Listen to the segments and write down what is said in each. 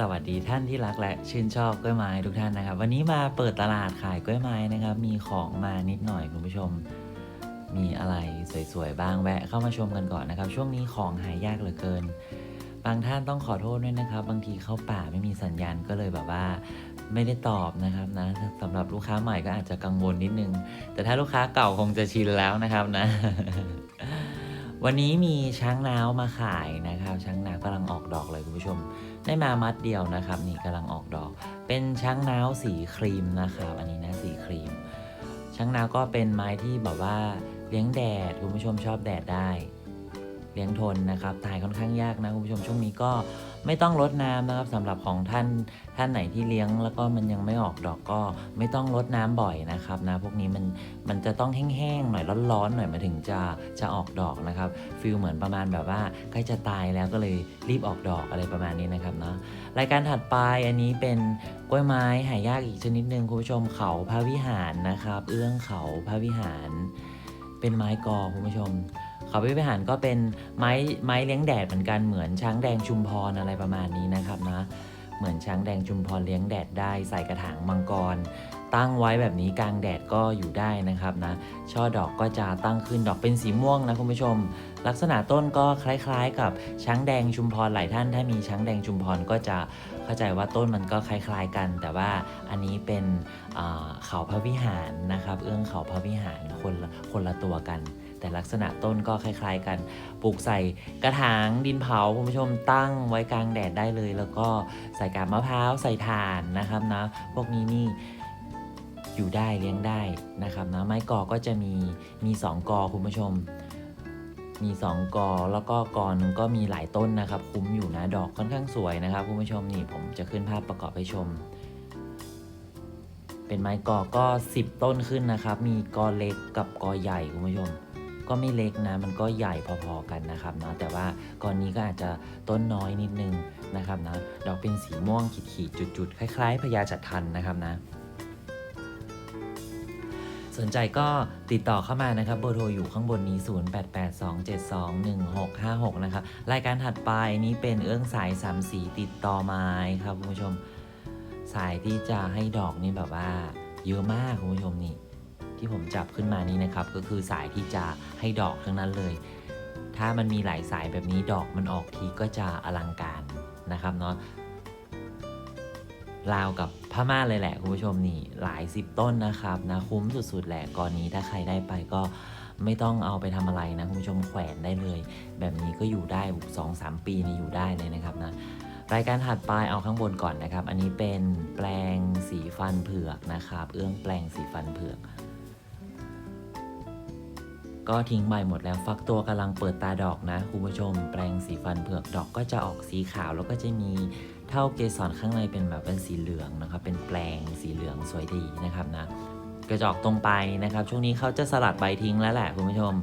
สวัสดีท่านที่รักและชื่นชอบกล้วยไม้ทุกท่านนะครับ วันนี้มาเปิดตลาดขายกล้วยไม้นะครับ มีของมานิดหน่อยคุณผู้ชม มีอะไรสวยๆบ้างแวะเข้ามาชมกันก่อนนะครับ ช่วงนี้ของหายากเหลือเกิน บางท่านต้องขอโทษด้วยนะครับ บางทีเข้าป่าไม่มีสัญญาณก็เลยแบบว่าไม่ได้ตอบนะครับนะสำหรับลูกค้าใหม่ก็อาจจะกังวลนิดนึง แต่ถ้าลูกค้าเก่าคงจะชินแล้วนะครับนะ วันนี้มีช้างนาวมาขายนะครับ ช้างนาวกำลังออกดอกเลยคุณผู้ชม ได้มามัดเดียวนะครับ นี่กำลังออกดอก เป็นช้างนาวสีครีมนะครับอันนี้นะสีครีม ช้างนาวก็เป็นไม้ที่แบบว่าเลี้ยงแดดคุณผู้ชมชอบแดดได้ เลี้ยงทนนะครับตายค่อนข้างยากนะคุณผู้ชมช่วงนี้ก็ ไม่ต้องรดน้ำนะครับสำหรับของท่านท่านไหนที่เลี้ยง แล้วก็มันยังไม่ออกดอกก็ไม่ต้องรดน้ำบ่อยนะครับนะพวกนี้มันมันจะต้องแห้งๆหน่อยร้อนๆหน่อยมาถึงจะจะออกดอกนะครับฟิลเหมือนประมาณแบบว่าใกล้จะตายแล้วก็เลยรีบออกดอกอะไรประมาณนี้นะครับเนาะรายการถัดไปอันนี้เป็นกล้วยไม้หายากอีกชนิดหนึ่งคุณผู้ชมเขาพระวิหารนะครับ เอื้องเขาพระวิหาร เป็นไม้กอคุณผู้ชม เขาพิพิหารก็เป็นไม้ไม้เลี้ยงแดดเหมือนกันเหมือนช้างแดงชุมพรอะไรประมาณนี้นะครับนะเหมือนช้างแดงชุมพรเลี้ยงแดดได้ใส่กระถางมังกร ตั้งไว้แบบนี้กลางแดดก็อยู่ได้นะครับนะช่อดอกก็จะตั้งขึ้นดอกเป็นสีม่วงนะคุณผู้ชม ลักษณะต้นก็คล้ายๆ กับช้างแดงชุมพรหลายท่าน ถ้ามีช้างแดงชุมพรก็จะเข้าใจว่าต้นมันก็คล้าย ๆกัน แต่ว่าอันนี้เป็นเขาพระวิหารนะครับเอื้องเขาพระวิหารคนคนละตัวกัน แต่ลักษณะต้นก็คล้ายๆ กันปลูกใส่กระถางดินเผาคุณผู้ชมตั้งไว้กลางแดดได้เลย แล้วก็ใส่กาบมะพร้าวใส่ถ่านนะครับนะพวกนี้นี่อยู่ได้เลี้ยงได้นะครับนะไม้กอก็จะมีมีสองกอคุณผู้ชม มีสองกอ แล้วก็กอหนึงก็มีหลายต้นนะครับ คุ้มอยู่นะดอกค่อนข้างสวยนะครับคุณผู้ชมนี่ผมจะขึ้นภาพประกอบให้ชม เป็นไม้กอก็ 10 ต้นขึ้นนะครับ มีกอเล็กกับกอใหญ่คุณผู้ชม ก็ไม่เล็กนะ มันก็ใหญ่พอๆกันนะครับเนาะแต่ว่ากอนนี้ก็อาจจะต้นน้อยนิดนึงนะครับนะดอกเป็นสีม่วงขีดๆจุดๆคล้ายๆพญาจัดทันนะครับนะ สนใจก็ติดต่อเข้ามานะครับเบอร์โทรอยู่ข้างบนนี้ 0882721656 นะครับ รายการถัดไปนี้เป็นเอื้องสายสามสีติดต่อไม้ครับคุณผู้ชม สายที่จะให้ดอกนี่แบบว่าเยอะมากคุณผู้ชมนี่ที่ผมจับขึ้นมานี้นะครับ ก็คือสายที่จะให้ดอกทั้งนั้นเลย ถ้ามันมีหลายสายแบบนี้ดอกมันออกทีก็จะอลังการนะครับเนาะ ราวกับพม่าเลยแหละคุณผู้ชมนี่หลายสิบต้นนะครับนะคุ้มสุดๆแหละก่อนนี้ถ้าใครได้ไปก็ไม่ต้องเอาไปทำอะไรนะคุณผู้ชมแขวนได้เลย แบบนี้ก็อยู่ได้สองสามปีนี่อยู่ได้เลยนะครับนะรายการถัดไปเอาข้างบนก่อนนะครับ อันนี้เป็นแปลงสีฟันเผือกนะครับ เอื้องแปลงสีฟันเผือก ก็ทิ้งใบหมดแล้วฟักตัวกำลังเปิดตาดอกนะคุณผู้ชม แปลงสีฟันเผือกดอกก็จะออกสีขาวแล้วก็จะมี เท่าเกสรข้างในเป็นแบบเป็นสีเหลืองนะครับ เป็นแปลงสีเหลืองสวยดีนะครับนะกระจอกตรงไปนะครับ ช่วงนี้เขาจะสลัดใบทิ้งแล้วแหละคุณผู้ชม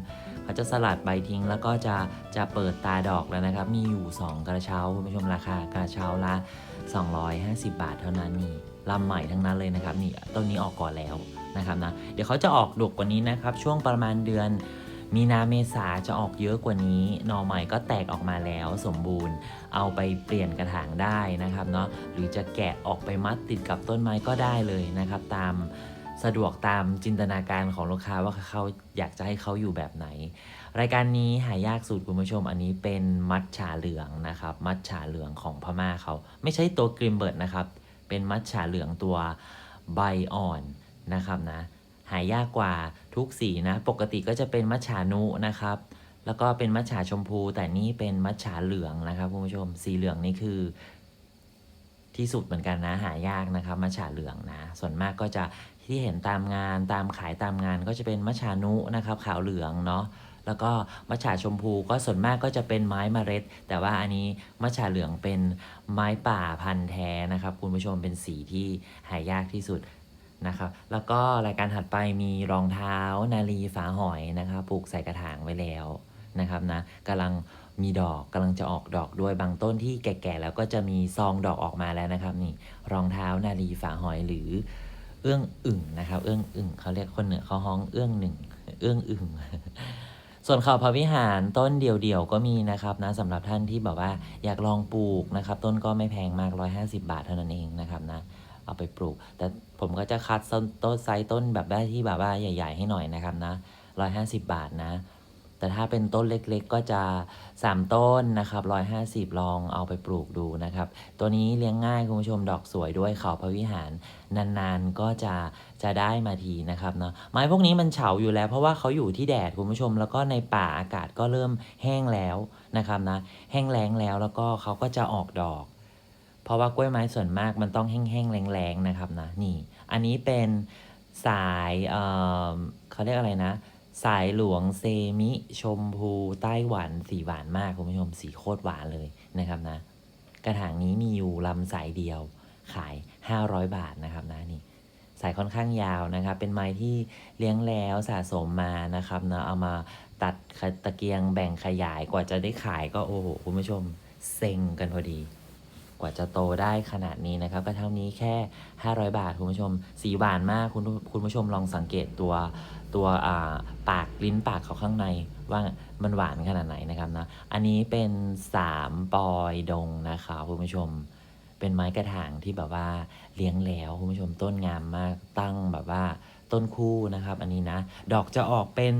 เขาจะสลัดใบทิ้งแล้วก็จะจะเปิดตาดอกแล้วนะครับ มีอยู่ 2 กระเช้าคุณผู้ชมราคากระเช้าละ 250 บาทเท่านั้นนี่ลำใหม่ทั้งนั้นเลยนะครับนี่ต้นนี้ออกก่อนแล้วนะครับนะเดี๋ยวเขาจะออกดกกว่านี้นะครับ ช่วงประมาณเดือน มีนาเมษาจะออกเยอะกว่านี้หน่อใหม่ก็แตกออกมาแล้วสมบูรณ์ เอาไปเปลี่ยนกระถางได้นะครับเนาะหรือจะแกะออกไปมัดติดกับต้นไม้ก็ได้เลยนะครับ ตามสะดวกตามจินตนาการของลูกค้าว่าเขาอยากจะให้เขาอยู่แบบไหน รายการนี้หายากสุดคุณผู้ชมอันนี้เป็นมัดฉาเหลืองนะครับ มัดฉาเหลืองของพม่าเขา ไม่ใช่ตัวกริมเบิร์ดนะครับ เป็นมัดฉาเหลืองตัวใบอ่อนนะครับนะ หายากกว่าทุกสีนะ ปกติก็จะเป็นมัจฉานุนะครับ แล้วก็เป็นมัจฉาชมพู แต่นี่เป็นมัจฉาเหลืองนะครับคุณผู้ชม สีเหลืองนี่คือ ที่สุดเหมือนกันนะหายากนะครับ มัจฉาเหลืองนะ ส่วนมากก็จะที่เห็นตามงานตามขายตามงานก็จะเป็นมัจฉานุนะครับ ขาวเหลืองเนาะแล้วก็มัจฉาชมพูก็ส่วนมากก็จะเป็นไม้เมล็ด แต่ว่าอันนี้มัจฉาเหลืองเป็นไม้ป่าพันธุ์แท้นะครับ คุณผู้ชมเป็นสีที่หายากที่สุด นะครับ แล้วก็รายการถัดไปมีรองเท้านาลีฝาหอยนะครับปลูกใส่กระถางไว้แล้วนะครับนะกำลังมีดอกกำลังจะออกดอกด้วยบางต้นที่แก่ๆแล้วก็จะมีซองดอกออกมาแล้วนะครับนี่รองเท้านาลีฝาหอยหรือเอื้องอึ่งนะครับ เอื้องอึ่งเขาเรียกคนเหนือเขาฮ้องเอื้องหนึ่งเอื้องอึ่งส่วนเขาพระวิหารต้นเดี่ยวๆก็มีนะครับนะสำหรับท่านที่แบบว่าอยากลองปลูกนะครับ ต้นก็ไม่แพงมาก 150 บาทเท่านั้นเองนะครับนะ เอาไปปลูก แต่ผมก็จะคัดต้นต้นไซส์ต้นแบบได้ที่แบบว่าใหญ่ ๆ ให้หน่อยนะครับนะ150บาทนะ แต่ถ้าเป็นต้นเล็กๆก็จะ 3 ต้นนะครับ150ลองเอาไปปลูกดูนะครับ ตัวนี้เลี้ยงง่ายคุณผู้ชมดอกสวยด้วยเขาพระวิหาร นานๆก็จะจะได้มาทีนะครับเนาะไม้พวกนี้มันเฉาอยู่แล้ว เพราะว่าเขาอยู่ที่แดดคุณผู้ชม แล้วก็ในป่าอากาศก็เริ่มแห้งแล้วนะครับนะแห้งแล้งแล้วแล้วก็เขาก็จะออกดอก เพราะว่ากล้วยไม้ส่วนมากมันต้องแห้งๆแรงๆนะครับนะนี่ อันนี้เป็นสายเอ่อเขาเรียกอะไรนะ สายหลวงเซมิชมพูไต้หวันสีหวานมากคุณผู้ชมสีโคตรหวานเลยนะครับนะ กระถางนี้มีอยู่ลำสายเดียวขาย 500 บาทนะครับนะนี่สายค่อนข้างยาวนะครับ เป็นไม้ที่เลี้ยงแล้วสะสมมานะครับเนาะเอามาตัดตะเกียงแบ่งขยายกว่าจะได้ขายก็โอ้โหคุณผู้ชมเซ็งกันพอดี ว่าจะโตได้ขนาดนี้นะครับกระเท่านี้แค่ 500 บาทคุณผู้ชม สีหวานมากคุณคุณผู้ชมลองสังเกตตัวตัวาปากลิ้นปากเขาข้างในว่ามันหวานขนาดไหนนะครับนะ อันนี้เป็นสามปอยดงนะคะคุณผู้ชม เป็นไม้กระถางที่แบบว่าเลี้ยงแล้วคุณผู้ชมต้นงามมากตั้งแบบว่าต้นคู่นะครับ อันนี้นะ ดอกจะออกเป็น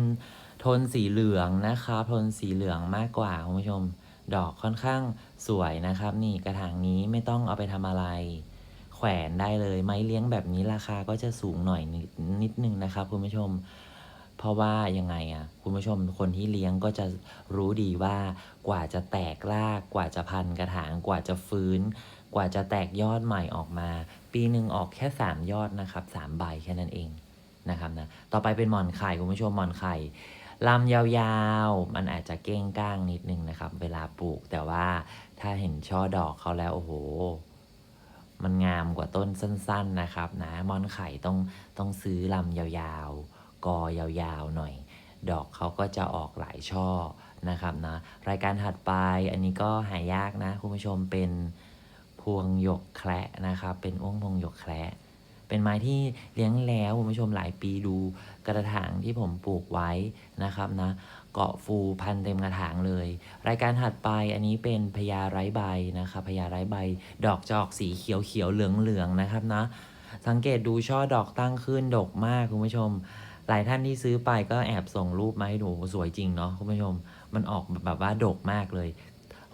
โทนสีเหลืองนะครับโทนสีเหลืองมากกว่าคุณผู้ชม ดอกค่อนข้างสวยนะครับ นี่กระถางนี้ไม่ต้องเอาไปทำอะไร แขวนได้เลยไม้เลี้ยงแบบนี้ราคาก็จะสูงหน่อยนิดนิดนึงนะครับคุณผู้ชม เพราะว่ายังไงอะคุณผู้ชมคนที่เลี้ยงก็จะรู้ดีว่ากว่าจะแตกรากกว่าจะพันกระถางกว่าจะฟื้น กว่าจะแตกยอดใหม่ออกมา ปีหนึ่งออกแค่ 3 ยอดนะครับ3ใบแค่นั้นเองนะครับนะต่อไปเป็นหมอนไข่คุณผู้ชมหมอนไข่ ลำยาวๆ มันอาจจะเก้งก้างนิดนึงนะครับ เวลาปลูกแต่ว่าถ้าเห็นช่อดอกเขาแล้วโอ้โห มันงามกว่าต้นสั้น ๆนะครับ นะมอนไข่ต้องต้องซื้อลำยาวๆ กอยาวๆหน่อย ดอกเขาก็จะออกหลายช่อนะครับนะรายการถัดไปอันนี้ก็หายากนะ คุณผู้ชมเป็นพวงหยกแคระนะครับ เป็นอ้วงพวงหยกแคระ เป็นไม้ที่เลี้ยงแล้วคุณผู้ชมหลายปีดูกระถางที่ผมปลูกไว้นะครับนะเกาะฟูพันเต็มกระถางเลย รายการถัดไปอันนี้เป็นพญาไร้ใบนะครับพญาไร้ใบ ดอกจะออกสีเขียวเขียวเหลืองเหลืองนะครับนะสังเกตดูช่อดอกตั้งขึ้นดกมากคุณผู้ชม หลายท่านที่ซื้อไปก็แอบส่งรูปมาให้ดูสวยจริงเนาะคุณผู้ชม มันออกแบบว่าดกมากเลย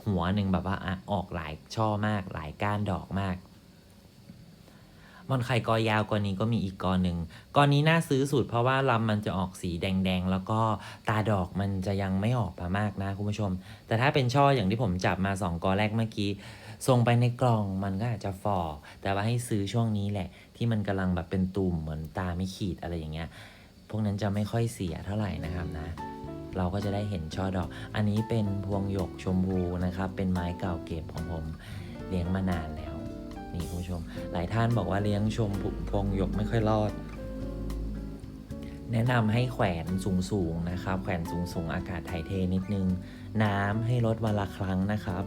หัวหนึ่งแบบว่าออกหลายช่อมากหลายก้านดอกมาก มอนไข่กอยาวกว่านี้ก็มีอีกกอหนึ่งกอนี้น่าซื้อสุดเพราะว่าลำมันจะออกสีแดงๆ แล้วก็ตาดอกมันจะยังไม่ออกมามากนะคุณผู้ชม แต่ถ้าเป็นช่ออย่างที่ผมจับมาสองกอแรกเมื่อกี้ส่งไปในกล่องมันก็อาจจะฝ่อแต่ว่าให้ซื้อช่วงนี้แหละ ที่มันกำลังแบบเป็นตุ่มเหมือนตาไม่ขีดอะไรอย่างเงี้ยพวกนั้นจะไม่ค่อยเสียเท่าไหร่นะครับนะ เราก็จะได้เห็นช่อดอก อันนี้เป็นพวงหยกชมพูนะครับ เป็นไม้เก่าเก็บของผมเลี้ยงมานานแล้ว นี่คุณผู้ชม หลายท่านบอกว่าเลี้ยงชมพวงหยกไม่ค่อยรอด แนะนำให้แขวนสูงๆนะครับ แขวนสูงๆ อากาศถ่ายเทนิดนึง น้ำให้ลดวันละครั้งนะครับ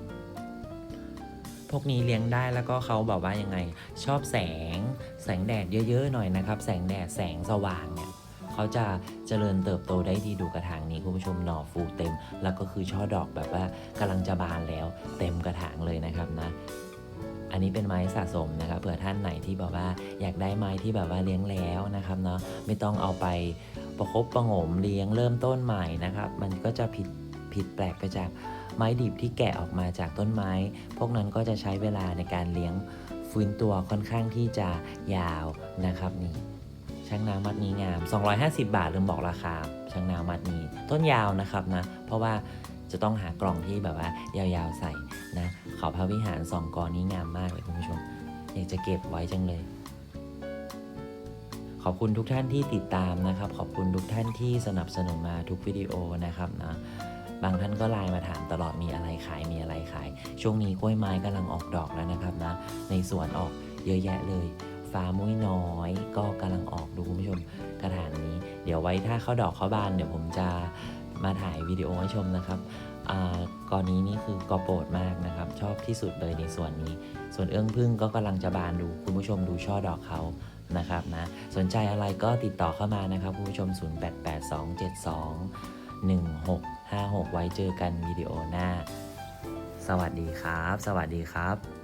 พวกนี้เลี้ยงได้แล้วก็เขาแบบว่ายังไง ชอบแสง แสงแดดเยอะๆหน่อยนะครับ แสงแดดแสงสว่างเนี่ยเขาจะเจริญเติบโตได้ดีดูกระถางนี้คุณผู้ชมหน่อฟูเต็ม แล้วก็คือช่อดอกแบบว่ากำลังจะบานแล้ว เต็มกระถางเลยนะครับนะ อันนี้เป็นไม้สะสมนะครับเผื่อท่านไหนที่แบบว่าอยากได้ไม้ที่แบบว่าเลี้ยงแล้วนะครับเนาะไม่ต้องเอาไปประคบประงมเลี้ยงเริ่มต้นใหม่นะครับ มันก็จะผิดผิดแปลกไปจากไม้ดิบที่แกะออกมาจากต้นไม้ พวกนั้นก็จะใช้เวลาในการเลี้ยงฟื้นตัวค่อนข้างที่จะยาวนะครับนี่ช่างนางมัดนี้งาม 250 บาทลืมบอกราคาช่างนางมัดนี้ ต้นยาวนะครับนะเพราะว่า จะต้องหากล่องที่แบบว่ายาวๆใส่นะเขาพระวิหารสองกอนี้งามมากเลยคุณผู้ชมอยากจะเก็บไว้จังเลย ขอบคุณทุกท่านที่ติดตามนะครับ ขอบคุณทุกท่านที่สนับสนุนมาทุกวิดีโอนะครับนะบางท่านก็ไลน์มาถามตลอดมีอะไรขายมีอะไรขาย ช่วงนี้กล้วยไม้กำลังออกดอกแล้วนะครับนะ ในสวนออกเยอะแยะเลย ฟ้ามุ้ยน้อยก็กำลังออกดูคุณผู้ชมกระถางนี้ เดี๋ยวไว้ถ้าเข้าดอกเข้าบานเดี๋ยวผมจะ มาถ่ายวิดีโอให้ชมนะครับอ่ากอนี้นี่คือกอโปรดมากนะครับ ชอบที่สุดเลยในส่วนนี้ ส่วนเอื้องพึ่งก็กำลังจะบานดูคุณผู้ชมดูช่อดอกเขานะครับนะสนใจอะไรก็ติดต่อเข้ามานะครับคุณผู้ชม 088272 1656 ไว้เจอกันวิดีโอหน้า สวัสดีครับ สวัสดีครับ